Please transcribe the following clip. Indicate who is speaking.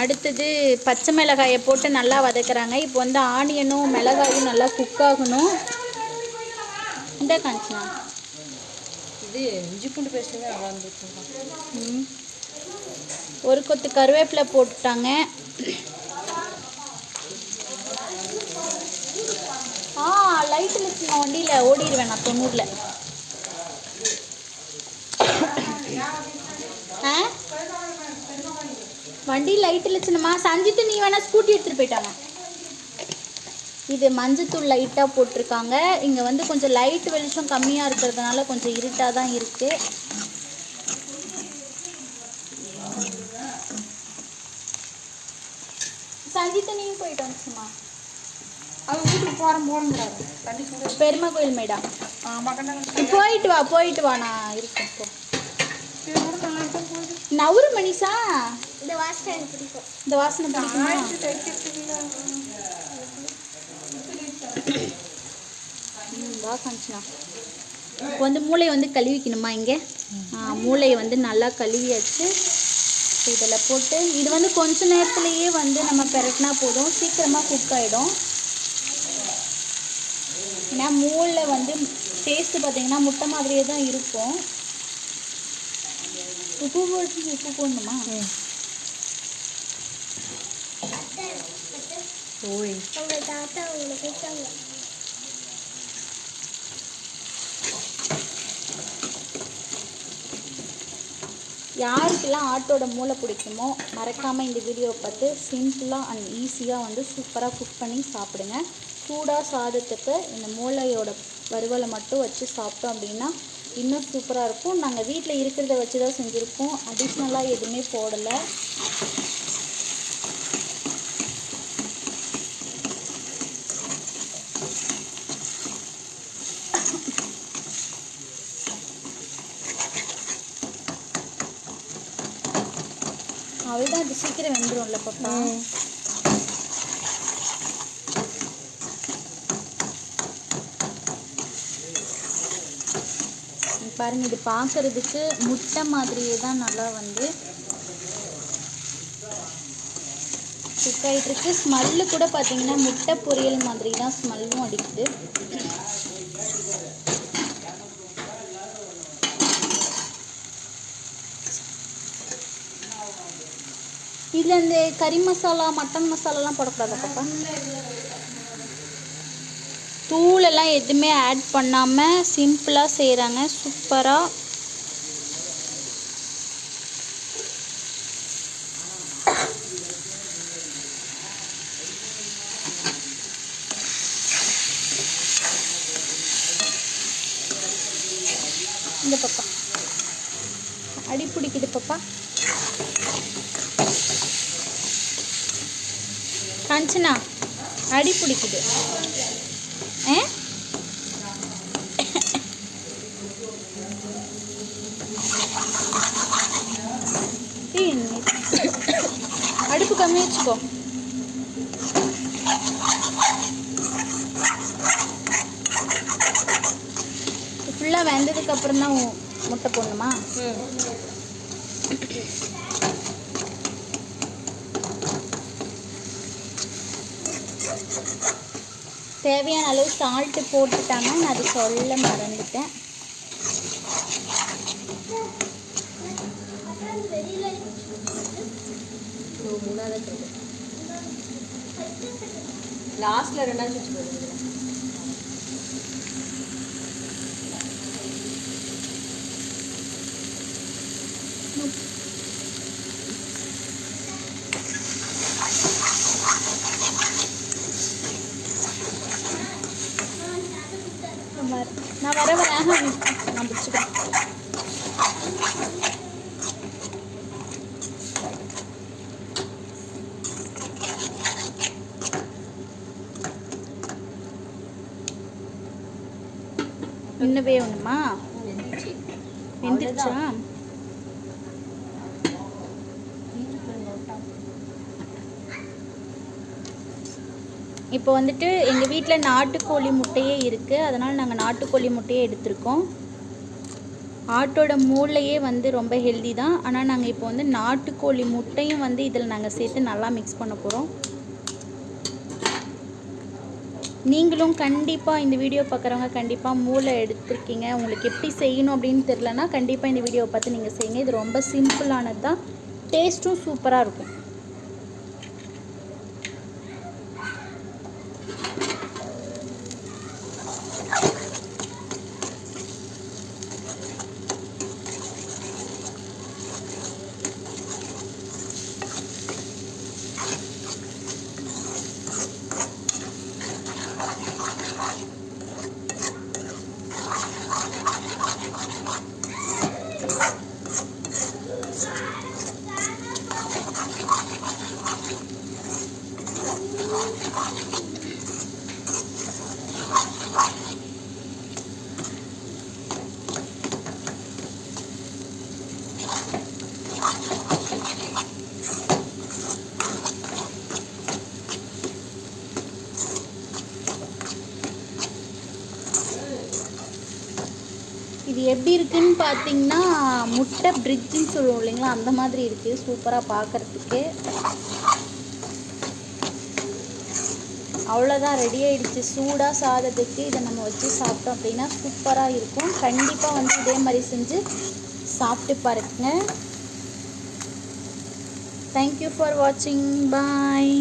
Speaker 1: அடுத்தது பச்சை மிளகாயை போட்டு நல்லா வதக்குறாங்க. இப்போ வந்து ஆனியனும் மிளகாயும் நல்லா குக் ஆகணும். இந்த காஞ்சனா?
Speaker 2: இது இஞ்சி பூண்டு பேஸ்ட்டு தான் நல்லா இருந்துச்சு.
Speaker 1: ம். ஒரு கொத்து கருவேப்பிலை போட்டுட்டாங்க. ஆ லைட்டில் வண்டியில் ஓடிடுவேன் நான் தொண்ணூறில் ஆ வண்டி லைட்டில் வச்சுனமா? சஞ்சித்து நீ வேணா ஸ்கூட்டி எடுத்துகிட்டு போயிட்டாங்க. இது மஞ்சத்தூள் லைட்டாக போட்டிருக்காங்க. இங்கே வந்து கொஞ்சம் லைட் வெளிச்சம் கம்மியாக இருக்கிறதுனால கொஞ்சம் இருட்டாக தான் இருக்குது சஞ்சித்து நீயும் போயிட்டு வந்துச்சுமா
Speaker 2: அது வீட்டுக்கு போகிறோம் போகிறோங்கிறாரு தண்ணி சூடு
Speaker 1: பெருமை கோயில் மேடா. போயிட்டு வா போயிட்டு வா நான் இருக்கேன் நவுறு மணிஷா
Speaker 3: இந்த வாசனை எனக்கு பிடிக்கும்.
Speaker 1: இந்த வாசனை பிடிக்குமா? இப்போ வந்து மூளையை வந்து கழுவிக்கணுமா இங்கே? மூளையை வந்து நல்லா கழுவியாச்சு. இதில் போட்டு இது வந்து கொஞ்ச நேரத்துலேயே வந்து நம்ம பெரட்டினா போதும். சீக்கிரமாக குக் ஆகிடும் ஏன்னா மூளை வந்து டேஸ்ட்டு பார்த்தீங்கன்னா முட்டை மாதிரியே தான் இருக்கும். உப்பு போட்டு உப்பு போடணுமா
Speaker 2: ஓய்
Speaker 3: உங்க தாத்தா உங்களை கூப்பிட்டாங்க
Speaker 1: யாருக்கெல்லாம் ஆட்டோட மூளை பிடிக்குமோ மறக்காமல் இந்த வீடியோவை பார்த்து சிம்பிளாக அண்ட் ஈஸியாக வந்து சூப்பராக குக் பண்ணி சாப்பிடுங்க. சூடாக சாதத்துக்கு இந்த மூளையோட வறுவலை மட்டும் வச்சு சாப்பிட்டோம் அப்படின்னா இன்னும் சூப்பராக இருக்கும். நாங்கள் வீட்டில் இருக்கிறத வச்சு தான் செஞ்சுருக்கோம் அடிஷ்னலாக எதுவுமே போடலை. அவ்வளோதான் அது சீக்கிரம் வெந்துரும்ல பாப்பா. பாருங்க இது பார்க்கறதுக்கு முட்டை மாதிரியே தான் நல்லா வந்து குக் ஆகிட்டு இருக்கு. ஸ்மெல்லு கூட பார்த்தீங்கன்னா முட்டை பொரியல் மாதிரி தான் ஸ்மெல்லும் அடிக்குது. இதில் இந்த கறி மசாலா மட்டன் மசாலாலாம் போடக்கூடாது பாப்பா? தூளெல்லாம் எதுவுமே ஆட் பண்ணாமல் சிம்பிளாக செய்கிறாங்க சூப்பராக இந்த பாப்பா. அடி பிடிக்குது பாப்பா. கஞ்சனா அடி பிடிக்குது. ஏ? அடுப்பு கம்மி வச்சுக்கோ. ஃபுல்லாக வெந்ததுக்கு அப்புறம் தான் முட்டை போடணுமா? தேவையான அளவு சால்ட்டு போட்டுட்டாங்க. நான் அது சொல்ல மறந்துட்டேன்.
Speaker 2: லாஸ்ட்டில் ரெண்டாவது
Speaker 1: நான் வர வர நான் பிடிச்சிக்கிறேன். இன்னும் வேணுமா?
Speaker 2: வெந்துச்சு
Speaker 1: இப்போ வந்துட்டு எங்கள் வீட்டில் நாட்டுக்கோழி முட்டையே இருக்குது அதனால் நாங்கள் நாட்டுக்கோழி முட்டையே எடுத்திருக்கோம். ஆட்டோட மூளையே வந்து ரொம்ப ஹெல்தி தான். ஆனால் நாங்கள் இப்போ வந்து நாட்டுக்கோழி முட்டையும் வந்து இதில் நாங்கள் சேர்த்து நல்லா மிக்ஸ் பண்ண போகிறோம் நீங்களும் கண்டிப்பாக இந்த வீடியோ பார்க்குறவங்க கண்டிப்பாக மூளை எடுத்துருக்கீங்க. உங்களுக்கு எப்படி செய்யணும் அப்படின்னு தெரிலனா கண்டிப்பாக இந்த வீடியோவை பார்த்து நீங்கள் செய்யுங்க. இது ரொம்ப சிம்பிளானது தான் டேஸ்ட்டும் சூப்பராக இருக்கும் இது எப்படி இருக்குன்னு பார்த்தீங்கன்னா முட்டை பிரிட்ஜுன்னு சொல்லுவோம் இல்லைங்களா? அந்த மாதிரி இருக்குது சூப்பராக பார்க்குறதுக்கு. அவ்வளோதான் ரெடி ஆயிடுச்சு. சூடாக சாதத்துக்கு இதை நம்ம வச்சு சாப்பிட்டோம் அப்படின்னா சூப்பராக இருக்கும். கண்டிப்பாக வந்து இதே மாதிரி செஞ்சு சாப்பிட்டு பாருங்க. தேங்க்யூ ஃபார் வாட்சிங் பாய்